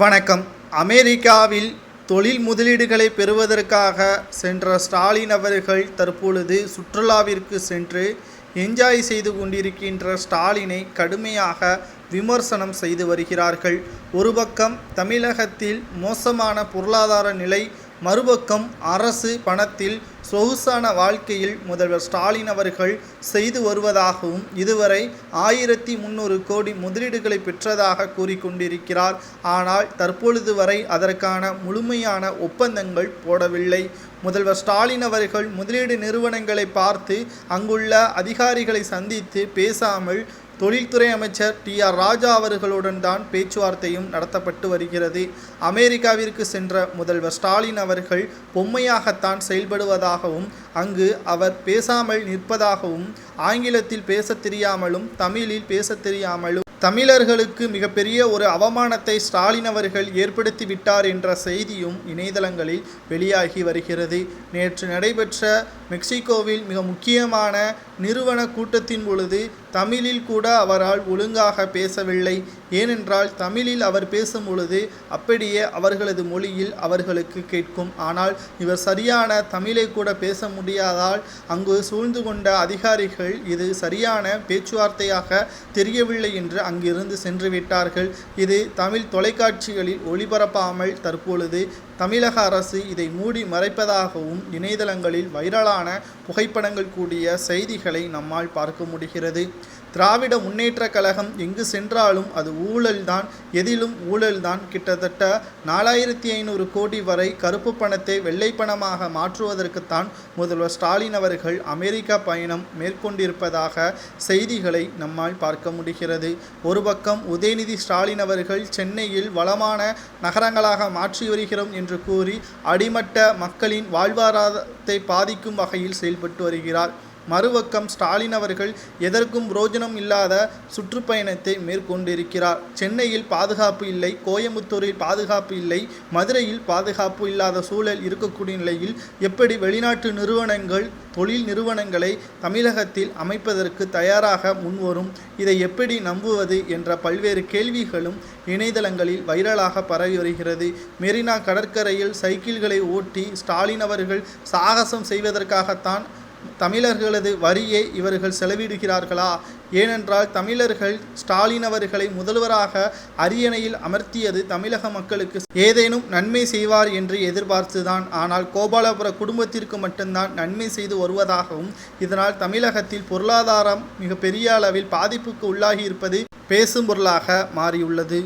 வணக்கம். அமெரிக்காவில் தொழில் முதலீடுகளை பெறுவதற்காக சென்ற ஸ்டாலின் அவர்கள் தற்பொழுது சுற்றுலாவிற்கு சென்று என்ஜாய் செய்து கொண்டிருக்கின்ற ஸ்டாலினை கடுமையாக விமர்சனம் செய்து வருகிறார்கள். ஒரு பக்கம் தமிழகத்தில் மோசமான பொருளாதார நிலை மறுபக்கம் அரசு பணத்தில் சொகுசான வாழ்க்கையில் முதல்வர் ஸ்டாலின் அவர்கள் செய்து வருவதாகவும் இதுவரை ஆயிரத்தி முந்நூறு கோடி முதலீடுகளை பெற்றதாக கூறிக்கொண்டிருக்கிறார். ஆனால் தற்பொழுது வரை அதற்கான முழுமையான ஒப்பந்தங்கள் போடவில்லை. முதல்வர் ஸ்டாலின் அவர்கள் முதலீடு நிறுவனங்களை பார்த்து அங்குள்ள அதிகாரிகளை சந்தித்து பேசாமல் தொழில்துறை அமைச்சர் டி ஆர் ராஜா அவர்களுடன் தான் பேச்சுவார்த்தையும் நடத்தப்பட்டு வருகிறது. அமெரிக்காவிற்கு சென்ற முதல்வர் ஸ்டாலின் அவர்கள் பொம்மையாகத்தான் செயல்படுவதாகவும் அங்கு அவர் பேசாமல் நிற்பதாகவும் ஆங்கிலத்தில் பேசத் தெரியாமலும் தமிழில் பேசத் தெரியாமலும் தமிழர்களுக்கு மிகப்பெரிய ஒரு அவமானத்தை ஸ்டாலின் அவர்கள் ஏற்படுத்தி விட்டார் என்ற செய்தியும் இணையதளங்களில் வெளியாகி வருகிறது. நேற்று நடைபெற்ற மெக்சிகோவில் மிக முக்கியமான நிறுவன கூட்டத்தின் பொழுது தமிழில் கூட அவரால் ஒழுங்காக பேசவில்லை. ஏனென்றால் தமிழில் அவர் பேசும் பொழுது அப்படியே அவர்களது மொழியில் அவர்களுக்கு கேட்கும். ஆனால் இவர் சரியான தமிழை கூட பேச முடியாதால் அங்கு சூழ்ந்து கொண்ட அதிகாரிகள் இது சரியான பேச்சுவார்த்தையாக தெரியவில்லை என்று அங்கிருந்து சென்று விட்டார்கள். இது தமிழ் தொலைக்காட்சிகளில் ஒளிபரப்பாமல் தற்பொழுது தமிழக அரசு இதை மூடி மறைப்பதாகவும் இணையதளங்களில் வைரலான புகைப்படங்கள் கூடிய செய்திகளை நம்மால் பார்க்க முடிகிறது. திராவிட முன்னேற்ற கழகம் எங்கு சென்றாலும் அது ஊழல்தான் எதிலும் ஊழல்தான். கிட்டத்தட்ட நாலாயிரத்தி ஐநூறு கோடி வரை கருப்பு பணத்தை வெள்ளை பணமாக மாற்றுவதற்குத்தான் முதல்வர் ஸ்டாலின் அவர்கள் அமெரிக்கா பயணம் மேற்கொண்டிருப்பதாக செய்திகளை நம்மால் பார்க்க முடிகிறது. ஒரு பக்கம் உதயநிதி ஸ்டாலின் அவர்கள் சென்னையில் வளமான நகரங்களாக மாற்றி வருகிறோம் என்று கூறி அடிமட்ட மக்களின் வாழ்வாதாரத்தை பாதிக்கும் வகையில் செயல்பட்டு வருகிறார். மறுபக்கம் ஸ்டாலின் அவர்கள் எதற்கும் பிரோஜனம் இல்லாத சுற்றுப்பயணத்தை மேற்கொண்டிருக்கிறார். சென்னையில் பாதுகாப்பு இல்லை கோயம்புத்தூரில் பாதுகாப்பு இல்லை மதுரையில் பாதுகாப்பு இல்லாத சூழல் இருக்கக்கூடிய நிலையில் எப்படி வெளிநாட்டு நிறுவனங்கள் தொழில் நிறுவனங்களை தமிழகத்தில் அமைப்பதற்கு தயாராக முன்வரும் இதை எப்படி நம்புவது என்ற பல்வேறு கேள்விகளும் இணையதளங்களில் வைரலாக பரவி வருகிறது. மெரினா கடற்கரையில் சைக்கிள்களை ஓட்டி ஸ்டாலின் அவர்கள் சாகசம் செய்வதற்காகத்தான் தமிழர்களது வரியை இவர்கள் செலவிடுகிறார்களா? ஏனென்றால் தமிழர்கள் ஸ்டாலின் அவர்களை முதல்வராக அரியணையில் அமர்த்தியது தமிழக மக்களுக்கு ஏதேனும் நன்மை செய்வார் என்று எதிர்பார்த்துதான். ஆனால் கோபாலபுர குடும்பத்திற்கு மட்டும்தான் நன்மை செய்து வருவதாகவும் இதனால் தமிழகத்தில் பொருளாதாரம் மிக பெரிய அளவில் பாதிப்புக்கு உள்ளாகி இருப்பது பேசும் பொருளாக மாறியுள்ளது.